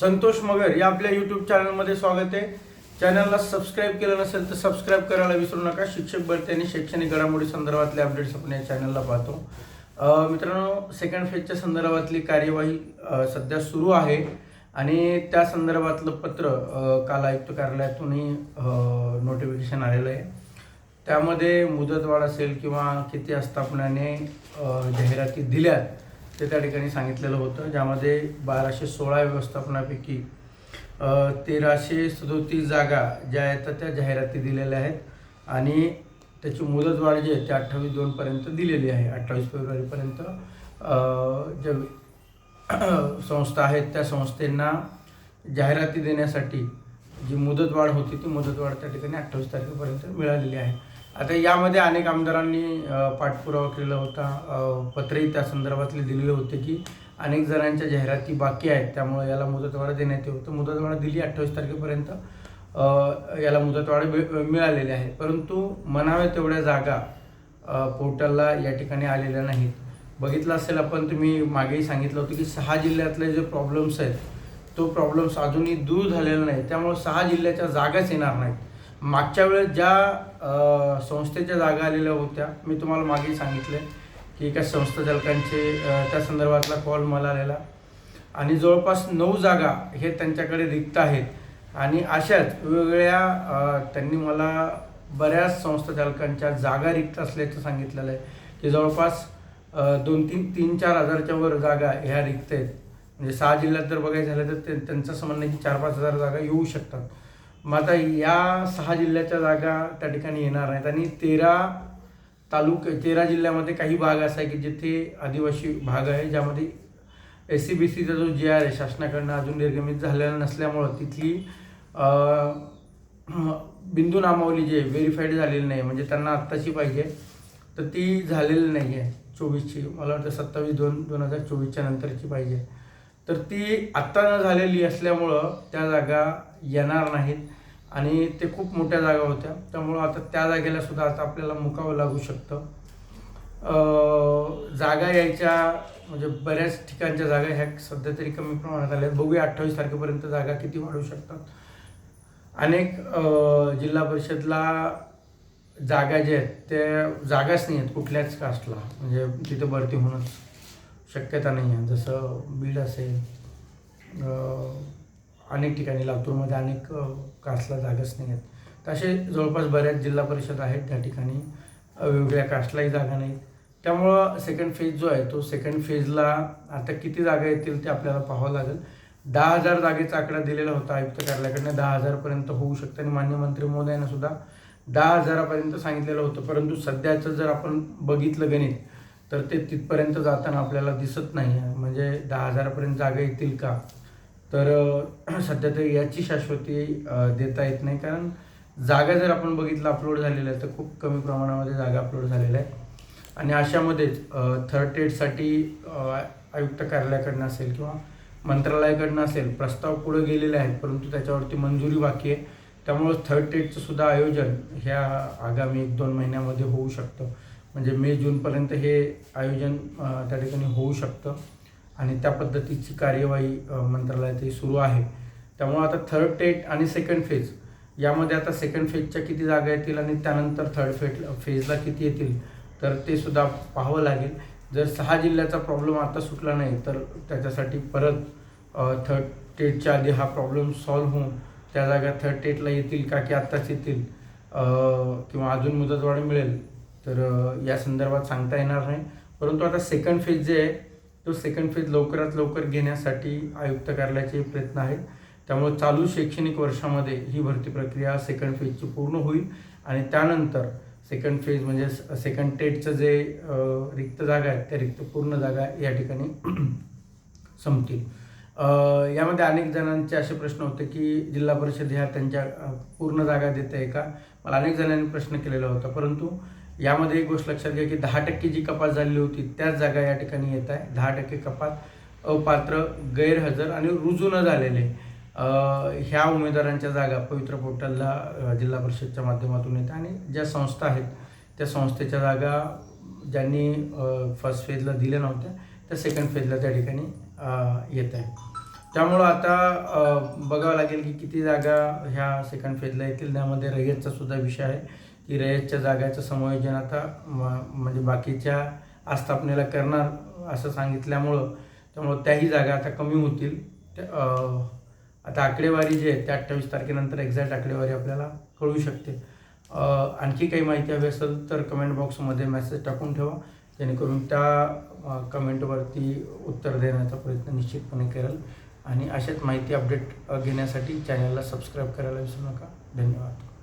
संतोष मगर या आपल्या यूट्यूब चॅनलमध्ये स्वागत आहे. चॅनलला सबस्क्राईब केलं नसेल तर सबस्क्राईब करायला विसरू नका. शिक्षक भरती आणि शैक्षणिक घडामोडी संदर्भातले अपडेट्स आपण या चॅनलला पाहतो. मित्रांनो सेकंड फेजच्या संदर्भातली कार्यवाही सध्या सुरू आहे. आणि त्या संदर्भातलं पत्र काल आयुक्त कार्यालयातूनही नोटिफिकेशन आलेलं आहे. त्यामध्ये मुदतवाढ असेल किंवा किती आस्थापनाने जाहिराती दिल्यात ते त्या ठिकाणी सांगितलेलं होतं ज्यामध्ये बाराशे सोळा व्यवस्थापनापैकी तेराशे सदोतीस जागा ज्या आहेत त्या जाहिराती दिलेल्या आहेत. आणि त्याची मुदतवाढ जी आहे ती अठ्ठावीस दोनपर्यंत दिलेली आहे. अठ्ठावीस फेब्रुवारीपर्यंत ज्या संस्था आहेत त्या संस्थेंना जाहिराती देण्यासाठी जी मुदतवाढ होती ती मुदतवाढ त्या ठिकाणी अठ्ठावीस तारखेपर्यंत मिळालेली आहे. आता यामध्ये अनेक आमदारांनी पाठपुरावा केला होता. पत्रही त्या संदर्भातले दिलेले होते की अनेक जणांच्या जाहिराती बाकी आहेत. त्यामुळे याला मुदतवाढ देण्यात येऊ. तर मुदतवाढ दिली अठ्ठावीस तारखेपर्यंत. याला मुदतवाढ मिळ- मिळालेली आहे. परंतु म्हणाव्या तेवढ्या जागा पोर्टलला या ठिकाणी आलेल्या नाहीत. बघितलं असेल आपण तुम्ही मागेही सांगितलं होतं की सहा जिल्ह्यातले जे प्रॉब्लेम्स आहेत तो प्रॉब्लेम्स अजूनही दूर झालेला नाही. त्यामुळे सहा जिल्ह्याच्या जागाच येणार नाहीत. मागच्या वेळेस ज्या संस्थेच्या जागा आलेल्या होत्या मी तुम्हाला मागे सांगितले की एका संस्था चालकांचे त्या संदर्भातला कॉल मला आलेला. आणि जवळपास नऊ जागा हे त्यांच्याकडे रिक्त आहेत. आणि अशाच वेगवेगळ्या त्यांनी मला बऱ्याच संस्था चालकांच्या जागा रिक्त असल्याचं सांगितलेलं आहे. की जवळपास दोन तीन तीन चार हजारच्या वर जागा ह्या रिक्त आहेत. म्हणजे सहा जिल्ह्यात जर बघायचं झालं तर ते- त्यांचं समजणं की चार पाच हजार जागा येऊ शकतात. मग आता या सहा जिल्ह्याच्या जागा त्या ठिकाणी येणार आहेत. आणि तेरा तालुक तेरा जिल्ह्यामध्ये काही भाग असा आहे की जिथे आदिवासी भाग आहे ज्यामध्ये एस सी बी सीचा जो जी आर आहे शासनाकडनं अजून निर्गमित झालेला नसल्यामुळं तिथली बिंदू नामावली जी आहे व्हेरीफाईड झालेली नाही. म्हणजे त्यांना आत्ताची पाहिजे. तर ती झालेली नाही आहे चोवीसची मला वाटतं सत्तावीस दोन दोन हजार चोवीसच्या नंतरची पाहिजे. तर ती आत्ता न झालेली असल्यामुळं त्या जागा येणार नाहीत. आणि ते खूप मोठ्या जागा होत्या. त्यामुळं आता त्या जागेला सुद्धा आता आपल्याला मुकावं लागू शकतं. जागा यायच्या म्हणजे बऱ्याच ठिकाणच्या जागा ह्या सध्या तरी कमी प्रमाणात आल्या आहेत. बघूया अठ्ठावीस तारखेपर्यंत जागा किती वाढू शकतात. अनेक जिल्हा परिषदला जागा ज्या आहेत त्या जागाच नाही आहेत कुठल्याच कास्टला. म्हणजे तिथे भरती होणंच शक्यता नाही आहे. जसं बीड असेल अनेक ठिकाणी लातूरमध्ये अनेक कास्टला जागाच नाही आहेत. तर असे जवळपास बऱ्याच जिल्हा परिषद आहेत त्या ठिकाणी. वेगवेगळ्या कास्टलाही जागा नाहीत. त्यामुळं सेकंड फेज जो आहे तो सेकंड फेजला आता किती जागा येतील ते आपल्याला पाहावं लागेल. दहा हजार जागेचा आकडा दिलेला होता आयुक्त कार्यालयाकडनं. दहा हजारपर्यंत होऊ शकतं आणि मान्य मंत्री महोदयानं सुद्धा दहा हजारापर्यंत सांगितलेलं होतं. परंतु सध्याचं जर आपण बघितलं गणित तर ते तिथपर्यंत जाताना आपल्याला दिसत नाही आहे. म्हणजे दहा हजारापर्यंत जागा येतील का? तर सध्या तरी याची शाश्वती देता येत नाही. कारण जागा जर आपण बघितलं अपलोड झालेल्या आहेत तर खूप कमी प्रमाणामध्ये जागा अपलोड झालेल्या आहेत. आणि अशामध्येच थर्ड टेटसाठी आयुक्त कार्यालयाकडनं असेल किंवा मंत्रालयाकडनं असेल प्रस्ताव पुढे गेलेले आहेत परंतु त्याच्यावरती मंजुरी बाकी आहे. त्यामुळं थर्ड टेटचं सुद्धा आयोजन ह्या आगामी एक दोन महिन्यामध्ये होऊ शकतं. म्हणजे मे जूनपर्यंत हे आयोजन त्या ठिकाणी होऊ शकतं. आणि त्या पद्धतीची कार्यवाही मंत्रालयातही सुरू आहे. त्यामुळं आता थर्ड टेट आणि सेकंड फेज यामध्ये आता सेकंड फेजच्या किती जागा येतील आणि त्यानंतर थर्ड फेज फेजला किती येतील तर ते सुद्धा पाहावं लागेल. जर सहा जिल्ह्याचा प्रॉब्लेम आता सुटला नाही तर त्याच्यासाठी परत थर्ड टेटच्या आधी हा प्रॉब्लेम सॉल्व्ह होऊन त्या जागा थर्ड टेटला येतील का की आत्ताच येतील किंवा अजून मुदतवाढ मिळेल तर या संदर्भात सांगता येणार नाही. परंतु आता सेकंड फेज जे आहे तो सेकंड फेज लवकरात लवकर घेण्यासाठी आयुक्त कार्यालयाचे प्रयत्न आहेत. त्यामुळे चालू शैक्षणिक वर्षामध्ये ही भरती प्रक्रिया सेकंड फेजची पूर्ण होईल. आणि त्यानंतर सेकंड फेज म्हणजे सेकंड टेटचं जे रिक्त जागा आहेत त्या रिक्त पूर्ण जागा या ठिकाणी संपतील. यामध्ये अनेक जणांचे असे प्रश्न होते की जिल्हा परिषद ह्या त्यांच्या पूर्ण जागा देते आहे का? मला अनेक जणांनी प्रश्न केलेला होता. परंतु यामध्ये एक गोष्ट लक्षात घ्या की दहा टक्के जी कपात झालेली होती त्याच जागा या ठिकाणी येत आहे. दहा टक्के कपात अपात्र गैरहजर आणि रुजू न झालेले ह्या उमेदवारांच्या जागा पवित्र पोर्टलला जिल्हा परिषदच्या माध्यमातून येतात आणि ज्या संस्था आहेत त्या संस्थेच्या जागा ज्यांनी फर्स्ट फेजला दिल्या नव्हत्या त्या सेकंड फेजला त्या ठिकाणी येत आहे त्यामुळं आता बघावं लागेल की किती जागा ह्या सेकंड फेजला येतील. त्यामध्ये रयतचा सुद्धा विषय आहे की रयतच्या जागाचं समायोजन आता म- म्हणजे बाकीच्या आस्थापनेला करणार असं सांगितल्यामुळं त्यामुळं त्याही जागा आता कमी होतील. त्या- आता आकडेवारी जी आहे त्या अठ्ठावीस तारखेनंतर एक्झॅक्ट आकडेवारी आपल्याला कळू शकते. आणखी काही माहिती हवी असेल तर कमेंट बॉक्समध्ये मेसेज टाकून ठेवा. जेणेकरून त्या कमेंटवरती उत्तर देण्याचा प्रयत्न निश्चितपणे करेल. आणि अशाच माहिती अपडेट घेण्यासाठी चॅनलला सबस्क्राईब करायला विसरू नका. धन्यवाद.